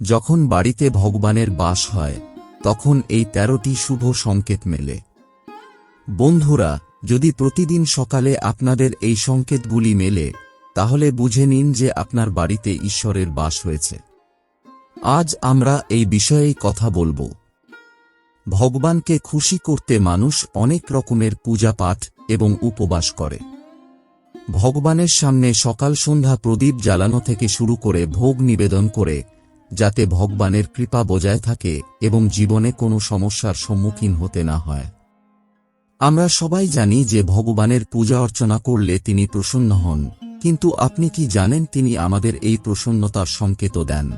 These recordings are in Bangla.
যখন বাড়িতে ভগবানের বাস হয়, তখন এই তেরোটি শুভ সংকেত মেলে। বন্ধুরা, যদি প্রতিদিন সকালে আপনাদের এই সংকেতগুলি মেলে, তাহলে বুঝে নিন যে আপনার বাড়িতে ঈশ্বরের বাস হয়েছে। আজ আমরা এই বিষয়েই কথা বলব। ভগবানকে খুশি করতে মানুষ অনেক রকমের পূজা পাঠ এবং উপবাস করে। ভগবানের সামনে সকাল সন্ধ্যা প্রদীপ জ্বালানো থেকে শুরু করে ভোগ নিবেদন করে যাতে ভগবানের কৃপা বজায় থাকে এবং জীবনে কোনো সমস্যার সম্মুখীন হতে না হয়। আমরা সবাই জানি যে ভগবানের পূজা অর্চনা করলে তিনি প্রসন্ন হন, কিন্তু আপনি কি জানেন তিনি আমাদের এই প্রসন্নতার সংকেতও দেন?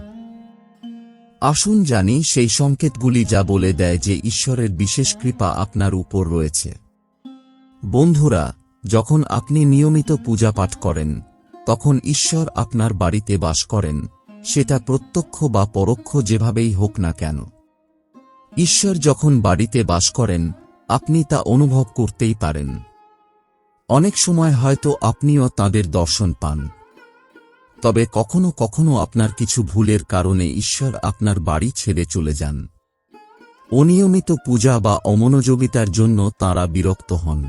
আসুন জানি সেই সংকেতগুলি যা বলে দেয় যে ঈশ্বরের বিশেষ কৃপা আপনার উপর রয়েছে। বন্ধুরা, যখন আপনি নিয়মিত পূজা পাঠ করেন, তখন ঈশ্বর আপনার বাড়িতে বাস করেন সেটা প্রত্যক্ষ বা পরোক্ষ যেভাবেই হোক না কেন। ঈশ্বর যখন বাড়িতে বাস করেন, আপনি তা অনুভব করতেই পারেন। অনেক সময় হয়তো আপনিও তাদের দর্শন পান। তবে কখনো কখনো আপনার কিছু ভুলের কারণে ঈশ্বর আপনার বাড়ি ছেড়ে চলে যান। অনিয়মিত পূজা বা অমনোযোগিতার জন্য তাঁরা বিরক্ত হন।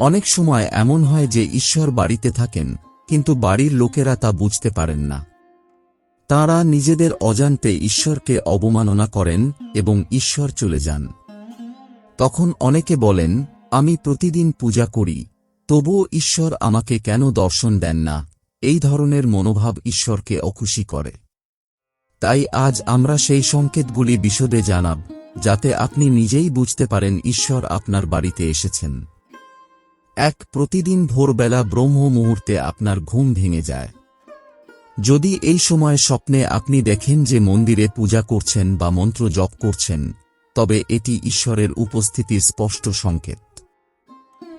অনেক সময় এমন হয় যে ঈশ্বর বাড়িতে থাকেন, কিন্তু বাড়ির লোকেরা তা বুঝতে পারেন না। তাঁরা নিজেদের অজান্তে ঈশ্বরকে অবমাননা করেন এবং ঈশ্বর চলে যান। তখন অনেকে বলেন, আমি প্রতিদিন পূজা করি, তবুও ঈশ্বর আমাকে কেন দর্শন দেন না? এই ধরনের মনোভাব ঈশ্বরকে অখুশি করে। তাই আজ আমরা সেই সংকেতগুলি বিশদে জানাব, যাতে আপনি নিজেই বুঝতে পারেন ঈশ্বর আপনার বাড়িতে এসেছেন। এক, প্রতিদিন ভোরবেলা ব্রহ্ম মুহূর্তে আপনার ঘুম ভেঙে যায়। যদি এই সময় স্বপ্নে আপনি দেখেন যে মন্দিরে পূজা করছেন বা মন্ত্র জপ করছেন, তবে এটি ঈশ্বরের উপস্থিতির স্পষ্ট সংকেত।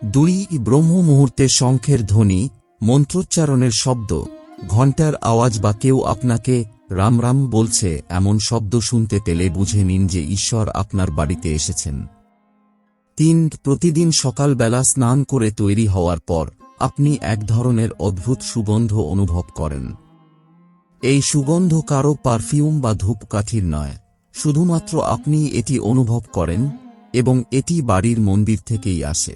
দুই, ব্রহ্ম মুহূর্তে শঙ্খের ধ্বনি, মন্ত্রোচ্চারণের শব্দ, ঘণ্টার আওয়াজ বা কেউ আপনাকে রাম রাম বলছে এমন শব্দ শুনতে পেলে বুঝে নিন যে ঈশ্বর আপনার বাড়িতে এসেছেন। তিন, প্রতিদিন সকালবেলা স্নান করে তৈরি হওয়ার পর আপনি এক ধরনের অদ্ভুত সুগন্ধ অনুভব করেন। এই সুগন্ধ কারও পারফিউম বা ধূপকাঠির নয়। শুধুমাত্র আপনি এটি অনুভব করেন এবং এটি বাড়ির মন্দির থেকেই আসে।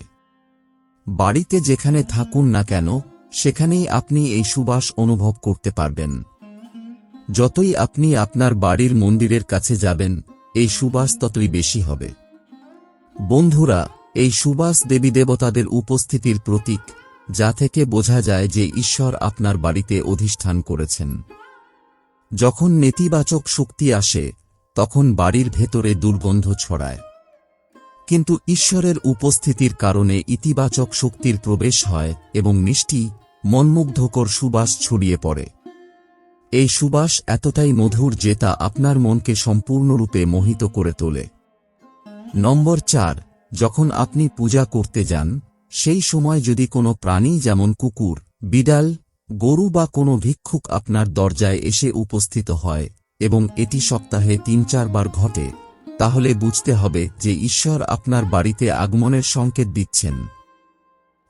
বাড়িতে যেখানে থাকুন না কেন, সেখানেই আপনি এই সুবাস অনুভব করতে পারবেন। যতই আপনি আপনার বাড়ির মন্দিরের কাছে যাবেন, এই সুবাস ততই বেশি হবে। বন্ধুরা, এই সুবাস দেবী দেবতাদের উপস্থিতির প্রতীক, যা থেকে বোঝা যায় যে ঈশ্বর আপনার বাড়িতে অধিষ্ঠান করেছেন। যখন নেতিবাচক শক্তি আসে, তখন বাড়ির ভেতরে দুর্গন্ধ ছড়ায়। কিন্তু ঈশ্বরের উপস্থিতির কারণে ইতিবাচক শক্তির প্রবেশ হয় এবং মিষ্টি, মনমুগ্ধকর সুবাস ছড়িয়ে পড়ে। এই সুবাস এতটাই মধুর যে তা আপনার মনকে সম্পূর্ণরূপে মোহিত করে তোলে। নম্বর চার, যখন আপনি পূজা করতে যান, সেই সময় যদি কোনো প্রাণী যেমন কুকুর, বিড়াল গরু বা কোনো ভিক্ষুক আপনার দরজায় এসে উপস্থিত হয়, এবং এটি সপ্তাহে তিন চারবার ঘটে, তাহলে বুঝতে হবে যে ঈশ্বর আপনার বাড়িতে আগমনের সংকেত দিচ্ছেন।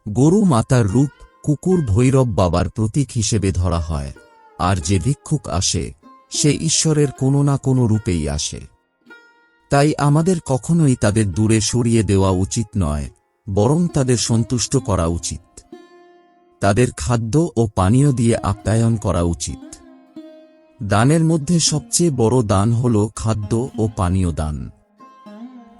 গরু মাতার রূপ, কুকুর ভৈরব বাবার প্রতীক হিসেবে ধরা হয়, আর যে ভিক্ষুক আসে, সে ঈশ্বরের কোনো না কোনো রূপেই আসে। তাই আমাদের কখনোই তাদের দূরে সরিয়ে দেওয়া উচিত নয়, বরং তাদের সন্তুষ্ট করা উচিত। তাদের খাদ্য ও পানীয় দিয়ে আপ্যায়ন করা উচিত। দানের মধ্যে সবচেয়ে বড় দান হল খাদ্য ও পানীয় দান।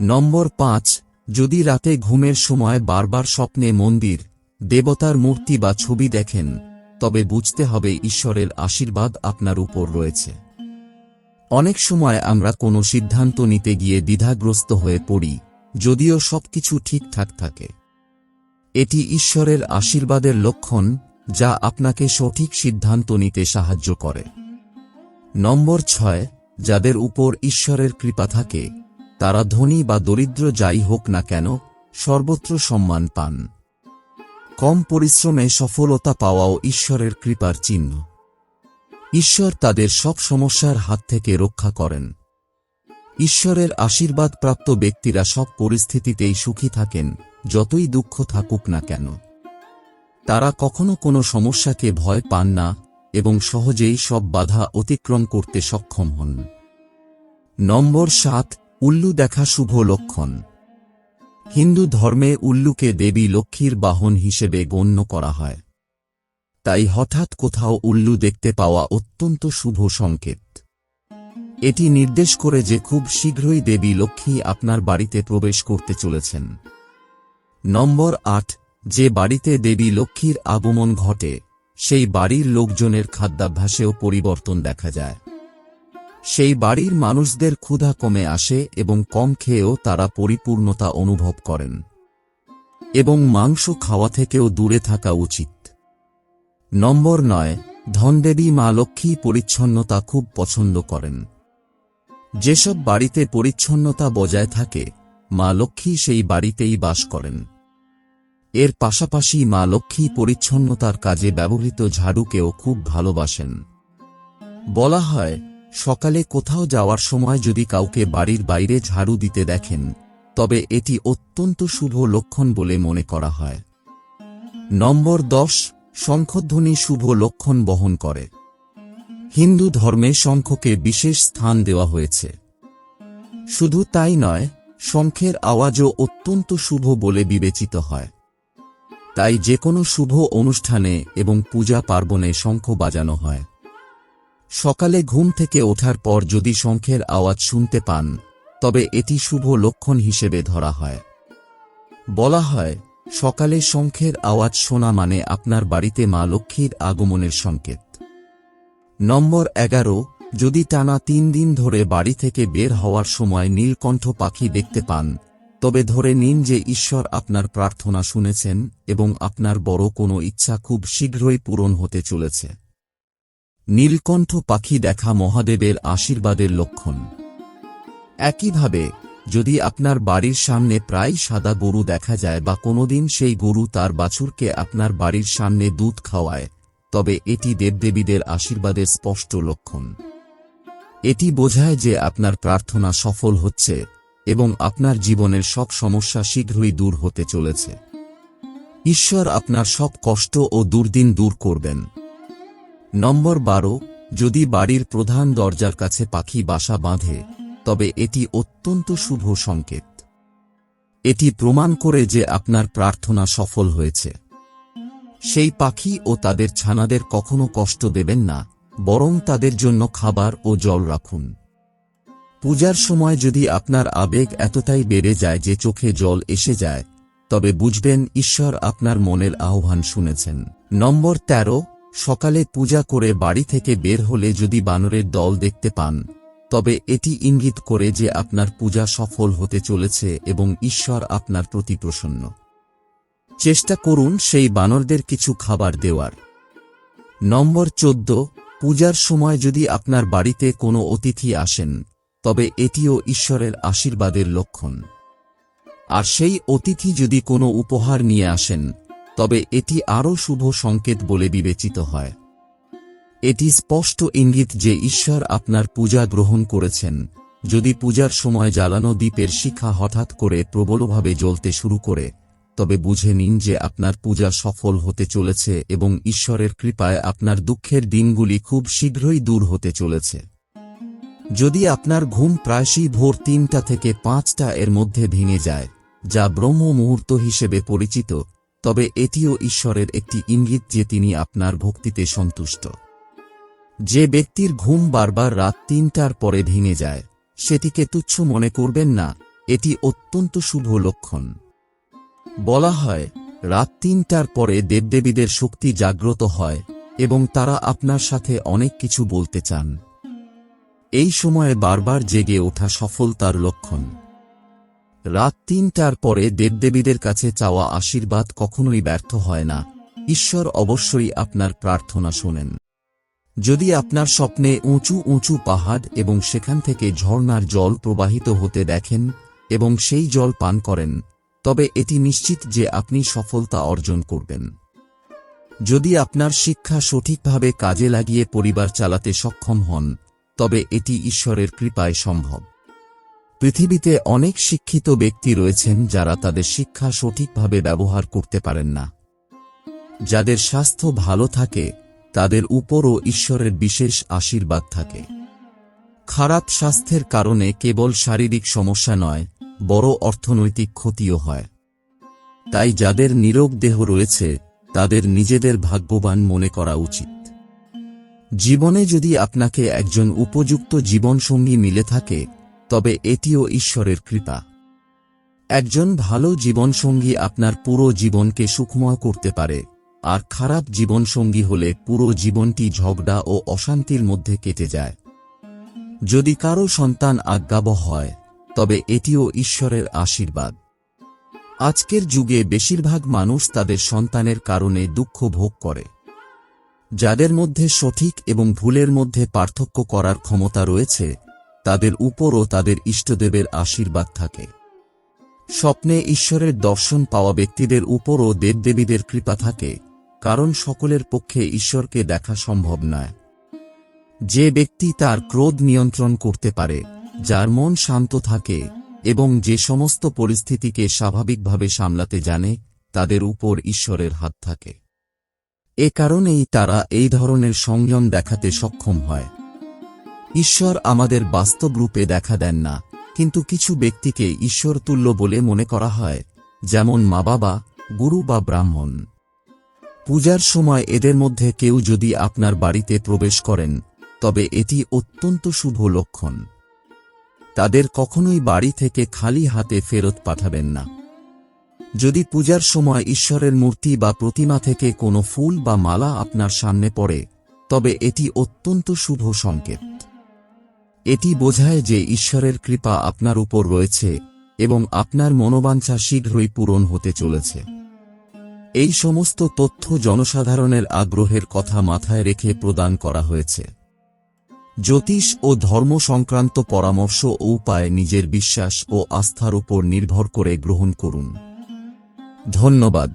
নম্বর পাঁচ, যদি রাতে ঘুমের সময় বারবার স্বপ্নে মন্দির, দেবতার মূর্তি বা ছবি দেখেন, তবে বুঝতে হবে ঈশ্বরের আশীর্বাদ আপনার উপর রয়েছে। অনেক সময় আমরা কোনো সিদ্ধান্ত নিতে গিয়ে দ্বিধাগ্রস্ত হয়ে পড়ি, যদিও সবকিছু ঠিকঠাক থাকে। এটি ঈশ্বরের আশীর্বাদের লক্ষণ, যা আপনাকে সঠিক সিদ্ধান্ত নিতে সাহায্য করে। নম্বর ছয়, যাদের উপর ঈশ্বরের কৃপা থাকে, তারা ধনী বা দরিদ্র যাই হোক না কেন, সর্বত্র সম্মান পান। কম পরিশ্রমে সফলতা পাওয়াও ঈশ্বরের কৃপার চিহ্ন। ঈশ্বর তাদের সব সমস্যার হাত থেকে রক্ষা করেন। ঈশ্বরের আশীর্বাদপ্রাপ্ত ব্যক্তিরা সব পরিস্থিতিতেই সুখী থাকেন, যতই দুঃখ থাকুক না কেন। তারা কখনো কোনো সমস্যাকে ভয় পান না এবং সহজেই সব বাধা অতিক্রম করতে সক্ষম হন। নম্বর সাত, উল্লু দেখা শুভ লক্ষণ। হিন্দু ধর্মে উল্লুকে দেবী লক্ষ্মীর বাহন হিসেবে গণ্য করা হয়। তাই হঠাৎ কোথাও উল্লু দেখতে পাওয়া অত্যন্ত শুভ সংকেত। এটি নির্দেশ করে যে খুব শীঘ্রই দেবী লক্ষ্মী আপনার বাড়িতে প্রবেশ করতে চলেছেন। নম্বর আট, যে বাড়িতে দেবী লক্ষ্মীর আগমন ঘটে, সেই বাড়ির লোকজনের খাদ্যাভ্যাসেও পরিবর্তন দেখা যায়। সেই বাড়ির মানুষদের ক্ষুধা কমে আসে এবং কম খেয়েও তারা পরিপূর্ণতা অনুভব করেন। এবং মাংস খাওয়া থেকেও দূরে থাকা উচিত। নম্বর নয়, ধনদেবী মা লক্ষ্মী পরিচ্ছন্নতা খুব পছন্দ করেন। যেসব বাড়িতে পরিচ্ছন্নতা বজায় থাকে, মা লক্ষ্মী সেই বাড়িতেই বাস করেন। এর পাশাপাশি মা লক্ষ্মী পরিচ্ছন্নতার কাজে ব্যবহৃত ঝাড়ুকেও খুব ভালোবাসেন। বলা হয়, সকালে কোথাও যাওয়ার সময় যদি কাউকে বাড়ির বাইরে ঝাড়ু দিতে দেখেন, তবে এটি অত্যন্ত শুভ লক্ষণ বলে মনে করা হয়। নম্বর দশ, শঙ্খধ্বনি শুভ লক্ষণ বহন করে। হিন্দু ধর্মে শঙ্খকে বিশেষ স্থান দেওয়া হয়েছে। শুধু তাই নয়, শঙ্খের আওয়াজও অত্যন্ত শুভ বলে বিবেচিত হয়। তাই যে কোনো শুভ অনুষ্ঠানে এবং পূজা পার্বণে শঙ্খ বাজানো হয়। সকালে ঘুম থেকে ওঠার পর যদি শঙ্খের আওয়াজ শুনতে পান, তবে এটি শুভ লক্ষণ হিসেবে ধরা হয়। বলা হয়, সকালে শঙ্খের আওয়াজ শোনা মানে আপনার বাড়িতে মা লক্ষ্মীর আগমনের সংকেত। নম্বর এগারো, যদি টানা তিন দিন ধরে বাড়ি থেকে বের হওয়ার সময় নীলকণ্ঠ পাখি দেখতে পান, তবে ধরে নিন যে ঈশ্বর আপনার প্রার্থনা শুনেছেন এবং আপনার বড় কোনো ইচ্ছা খুব শীঘ্রই পূরণ হতে চলেছে। নীলকণ্ঠ পাখি দেখা মহাদেবের আশীর্বাদের লক্ষণ। একইভাবে, যদি আপনার বাড়ির সামনে প্রায় সাদা গরু দেখা যায় বা কোনোদিন সেই গরু তার বাছুরকে আপনার বাড়ির সামনে দুধ খাওয়ায় তবে এটি দেবদেবীদের আশীর্বাদের স্পষ্ট লক্ষণ। এটি বোঝায় যে আপনার প্রার্থনা সফল হচ্ছে এবং আপনার জীবনের সব সমস্যা শীঘ্রই দূর হতে চলেছে। ঈশ্বর আপনার সব কষ্ট ও দুর্দিন দূর করবেন। নম্বর বারো, যদি বাড়ির প্রধান দরজার কাছে পাখি বাসা বাঁধে, তবে এটি অত্যন্ত শুভ সংকেত। এটি প্রমাণ করে যে আপনার প্রার্থনা সফল হয়েছে। সেই পাখি ও তাদের ছানাদের কখনো কষ্ট দেবেন না, বরং তাদের জন্য খাবার ও জল রাখুন। পূজার সময় যদি আপনার আবেগ এতটাই বেড়ে যায় যে চোখে জল এসে যায়, তবে বুঝবেন ঈশ্বর আপনার মনের আহ্বান শুনেছেন। নম্বর ১৩ সকালে পূজা করে বাড়ি থেকে বের হলে যদি বানরের দল দেখতে পান, তবে এটি ইঙ্গিত করে যে আপনার পূজা সফল হতে চলেছে এবং ঈশ্বর আপনার প্রতি প্রসন্ন। চেষ্টা করুন সেই বানরদের কিছু খাবার দেওয়ার। নম্বর চোদ্দ, পূজার সময় যদি আপনার বাড়িতে কোনো অতিথি আসেন, তবে এটিও ঈশ্বরের আশীর্বাদের লক্ষণ। আর সেই অতিথি যদি কোনো উপহার নিয়ে আসেন, তবে এটি আরও শুভ সংকেত বলে বিবেচিত হয়। এটি স্পষ্ট ইঙ্গিত যে ঈশ্বর আপনার পূজা গ্রহণ করেছেন, যদি পূজার সময় জ্বালানো দ্বীপের শিখা হঠাৎ করে প্রবলভাবে জ্বলতে শুরু করে তবে বুঝে নিন যে আপনার পূজা সফল হতে চলেছে এবং ঈশ্বরের কৃপায় আপনার দুঃখের দিনগুলি খুব শীঘ্রই দূর হতে চলেছে। যদি আপনার ঘুম প্রায়শই ভোর তিনটা থেকে পাঁচটা এর মধ্যে ভেঙে যায়, যা ব্রহ্ম মুহূর্ত হিসেবে পরিচিত, তবে এটিও ঈশ্বরের একটি ইঙ্গিত যে তিনি আপনার ভক্তিতে সন্তুষ্ট। যে ব্যক্তির ঘুম বারবার রাত তিনটার পরে ভেঙে যায়, সেটিকে তুচ্ছ মনে করবেন না, এটি অত্যন্ত শুভ লক্ষণ। বলা হয়, রাত তিনটার পরে দেবদেবীদের শক্তি জাগ্রত হয় এবং তারা আপনার সাথে অনেক কিছু বলতে চান। এই সময়ে বারবার জেগে ওঠা সফলতার লক্ষণ। রাত তিনটার পরে দেবদেবীদের কাছে চাওয়া আশীর্বাদ কখনোই ব্যর্থ হয় না। ঈশ্বর অবশ্যই আপনার প্রার্থনা শোনেন। যদি আপনার স্বপ্নে উঁচু উঁচু পাহাড় এবং সেখান থেকে ঝর্ণার জল প্রবাহিত হতে দেখেন এবং সেই জল পান করেন তবে এটি নিশ্চিত যে আপনি সফলতা অর্জন করবেন। যদি আপনার শিক্ষা সঠিকভাবে কাজে লাগিয়ে পরিবার চালাতে সক্ষম হন, তবে এটি ঈশ্বরের কৃপায় সম্ভব। পৃথিবীতে অনেক শিক্ষিত ব্যক্তি রয়েছেন যারা তাদের শিক্ষা সঠিকভাবে ব্যবহার করতে পারেন না। যাদের স্বাস্থ্য ভালো থাকে, তাদের উপরও ঈশ্বরের বিশেষ আশীর্বাদ থাকে। খারাপ স্বাস্থ্যের কারণে কেবল শারীরিক সমস্যা নয় বড় অর্থনৈতিক ক্ষতিও হয়। তাই যাদের নিরোগ দেহ রয়েছে, তাদের নিজেদের ভাগ্যবান মনে করা উচিত। জীবনে যদি আপনাকে একজন উপযুক্ত জীবনসঙ্গী মিলে থাকে, তবে এটিও ঈশ্বরের কৃপা। একজন ভালো জীবনসঙ্গী আপনার পুরো জীবনকে সুখময় করতে পারে, আর খারাপ জীবনসঙ্গী হলে পুরো জীবনটি ঝগড়া ও অশান্তির মধ্যে কেটে যায়। যদি কারও সন্তান আজ্ঞাবহ হয় তবে এটিও ঈশ্বরের আশীর্বাদ। আজকের যুগে বেশিরভাগ মানুষ তাদের সন্তানের কারণে দুঃখ ভোগ করে। যাদের মধ্যে সঠিক এবং ভুলের মধ্যে পার্থক্য করার ক্ষমতা রয়েছে, তাদের উপরও তাদের ইষ্টদেবের আশীর্বাদ থাকে। স্বপ্নে ঈশ্বরের দর্শন পাওয়া ব্যক্তিদের উপরও দেবদেবীদের কৃপা থাকে, কারণ সকলের পক্ষে ঈশ্বরকে দেখা সম্ভব নয়। যে ব্যক্তি তার ক্রোধ নিয়ন্ত্রণ করতে পারে যার মন শান্ত থাকে এবং যে সমস্ত পরিস্থিতিকে স্বাভাবিকভাবে সামলাতে জানে, তাদের উপর ঈশ্বরের হাত থাকে। এ কারণেই তারা এই ধরনের সংযম দেখাতে সক্ষম হয়। ঈশ্বর আমাদের বাস্তব রূপে দেখা দেন না, কিন্তু কিছু ব্যক্তিকে ঈশ্বর তুল্য বলে মনে করা হয়, যেমন মা বাবা, গুরু বা ব্রাহ্মণ। পূজার সময় এদের মধ্যে কেউ যদি আপনার বাড়িতে প্রবেশ করেন, তবে এটি অত্যন্ত শুভ লক্ষণ। তাদের কখনোই বাড়ি থেকে খালি হাতে ফেরত পাঠাবেন না। যদি পূজার সময় ঈশ্বরের মূর্তি বা প্রতিমা থেকে কোনো ফুল বা মালা আপনার সামনে পড়ে, তবে এটি অত্যন্ত শুভ সংকেত। এটি বোঝায় যে ঈশ্বরের কৃপা আপনার উপর রয়েছে এবং আপনার মনোবাঞ্ছা শীঘ্রই পূরণ হতে চলেছে। এই সমস্ত তথ্য জনসাধারণের আগ্রহের কথা মাথায় রেখে প্রদান করা হয়েছে। জ্যোতিষ ও ধর্ম সংক্রান্ত পরামর্শ ও উপায় নিজের বিশ্বাস ও আস্থার উপর নির্ভর করে গ্রহণ করুন। ধন্যবাদ।